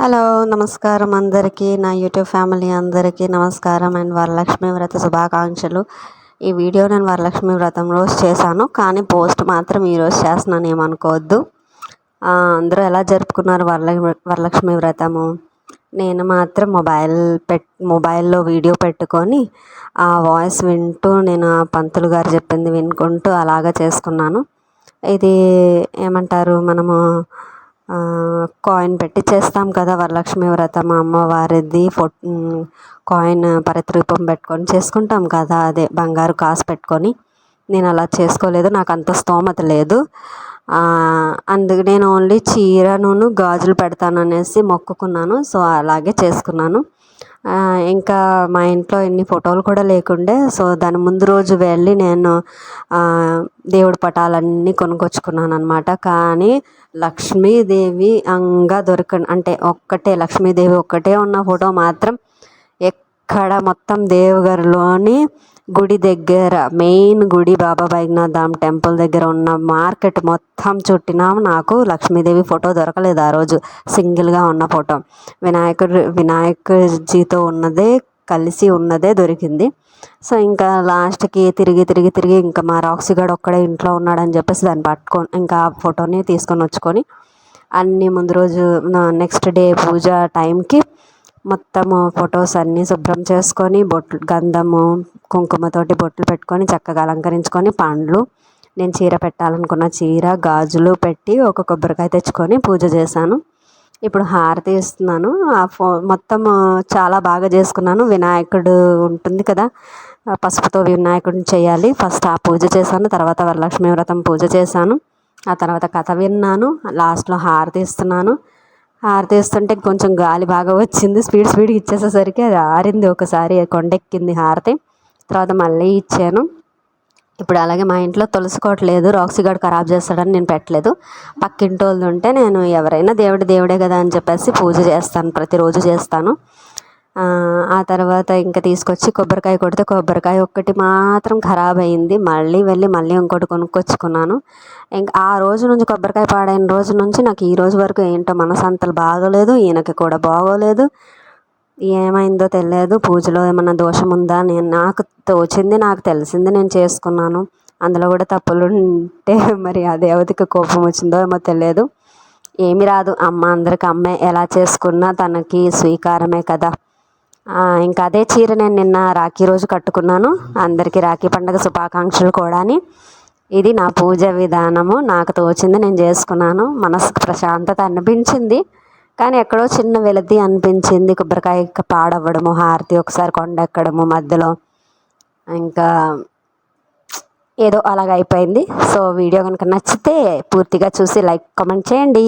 Hello నమస్కారం అందరికీ. నా యూట్యూబ్ ఫ్యామిలీ అందరికీ నమస్కారం అండ్ వరలక్ష్మి వ్రత శుభాకాంక్షలు. ఈ వీడియో నేను వరలక్ష్మి వ్రతం రోజు చేశాను కానీ పోస్ట్ మాత్రం ఈరోజు చేస్తున్నాను ఏమనుకోవద్దు. అందరూ ఎలా జరుపుకున్నారు వరల వరలక్ష్మి వ్రతము? నేను మాత్రం మొబైల్ పెట్ మొబైల్లో వీడియో పెట్టుకొని ఆ వాయిస్ వింటూ నేను పంతులు గారు చెప్పింది వినుకుంటూ అలాగా చేసుకున్నాను. ఇది ఏమంటారు మనము కాయిన్ పెట్టి చేస్తాం కదా వరలక్ష్మి వ్రతం అమ్మవారిది ఫో కాయిన్ రూపం పెట్టుకొని చేసుకుంటాం కదా అదే బంగారు కాసు పెట్టుకొని. నేను అలా చేసుకోలేదు నాకు అంత స్తోమత లేదు. అందుకు నేను ఓన్లీ చీరను గాజులు పెడతాను అనేసి మొక్కుకున్నాను సో అలాగే చేసుకున్నాను. ఇంకా మా ఇంట్లో ఎన్ని ఫోటోలు కూడా లేకుండే సో దాని ముందు రోజు వెళ్ళి నేను దేవుడి పటాలన్నీ కొనుక్కొచ్చుకున్నాను అనమాట కానీ లక్ష్మీదేవి అంగా దొరక అంటే ఒక్కటే లక్ష్మీదేవి ఒక్కటే ఉన్న ఫోటో మాత్రం అక్కడ మొత్తం దేవగర్లోని గుడి దగ్గర మెయిన్ గుడి బాబా బైద్యనాథ్ ధామ్ టెంపుల్ దగ్గర ఉన్న మార్కెట్ మొత్తం చుట్టినా. నాకు లక్ష్మీదేవి ఫోటో దొరకలేదు ఆ రోజు సింగిల్గా ఉన్న ఫోటో. వినాయకుడు వినాయకుజీతో ఉన్నదే కలిసి ఉన్నదే దొరికింది. సో ఇంకా లాస్ట్కి తిరిగి తిరిగి తిరిగి ఇంకా మా రాక్సీ గడు ఒక్కడే ఇంట్లో ఉన్నాడని చెప్పేసి దాన్ని పట్టుకొని ఇంకా ఆ ఫోటోని తీసుకొని వచ్చుకొని అన్నీ ముందు రోజు నెక్స్ట్ డే పూజ టైంకి మొత్తము ఫొటోస్ అన్నీ శుభ్రం చేసుకొని బొట్లు గంధము కుంకుమతోటి బొట్లు పెట్టుకొని చక్కగా అలంకరించుకొని పండ్లు నేను చీర పెట్టాలనుకున్న చీర గాజులు పెట్టి ఒక కొబ్బరికాయ తెచ్చుకొని పూజ చేశాను. ఇప్పుడు హారతి ఇస్తున్నాను. ఆ ఫో మొత్తం చాలా బాగా చేసుకున్నాను. వినాయకుడు ఉంటుంది కదా పసుపుతో వినాయకుడిని చేయాలి. ఫస్ట్ ఆ పూజ చేశాను. తర్వాత వరలక్ష్మి వ్రతం పూజ చేశాను. ఆ తర్వాత కథ విన్నాను. లాస్ట్లో హారతి ఇస్తున్నాను. హారతి ఇస్తుంటే కొంచెం గాలి బాగా వచ్చింది. స్పీడ్ స్పీడ్గా ఇచ్చేసేసరికి అది ఆరింది ఒకసారి కొండెక్కింది హారతి. తర్వాత మళ్ళీ ఇచ్చాను. ఇప్పుడు అలాగే మా ఇంట్లో తులసి కోట రాక్సీ గార్డ్ ఖరాబ్ చేస్తాడని నేను పెట్టలేదు. పక్కింటి వాళ్ళు ఉంటే నేను ఎవరైనా దేవుడి దేవుడే కదా అని చెప్పేసి పూజ చేస్తాను. ప్రతిరోజు చేస్తాను. ఆ తర్వాత ఇంకా తీసుకొచ్చి కొబ్బరికాయ కొడితే కొబ్బరికాయ ఒక్కటి మాత్రం ఖరాబ్ అయింది మళ్ళీ వెళ్ళి మళ్ళీ ఇంకోటి కొనుక్కొచ్చుకున్నాను. ఇంకా ఆ రోజు నుంచి కొబ్బరికాయ పాడైన రోజు నుంచి నాకు ఈ రోజు వరకు ఏంటో మనసంతలు బాగోలేదు. ఈయనకి కూడా బాగోలేదు. ఏమైందో తెలియదు. పూజలో ఏమన్నా దోషం ఉందా? నేను నాకు తోచింది నాకు తెలిసింది నేను చేసుకున్నాను. అందులో కూడా తప్పులు ఉంటే మరి ఆ దేవతకి కోపం వచ్చిందో ఏమో తెలియదు. ఏమి రాదు. అమ్మ అందరికి అమ్మే. ఎలా చేసుకున్నా తనకి స్వీకారమే కదా. ఇంకా అదే చీర నేను నిన్న రాఖీ రోజు కట్టుకున్నాను. అందరికీ రాఖీ పండుగ శుభాకాంక్షలు కూడా ఇది నా పూజ విధానము. నాకు తోచింది నేను చేసుకున్నాను. మనసుకు ప్రశాంతత అనిపించింది. కానీ ఎక్కడో చిన్న వెలది అనిపించింది. కొబ్బరికాయ పాడవ్వడము హారతి ఒకసారి కొండ ఎక్కడము మధ్యలో. ఇంకా ఏదో అలాగ అయిపోయింది. సో వీడియో కనుక నచ్చితే పూర్తిగా చూసి లైక్ కామెంట్ చేయండి.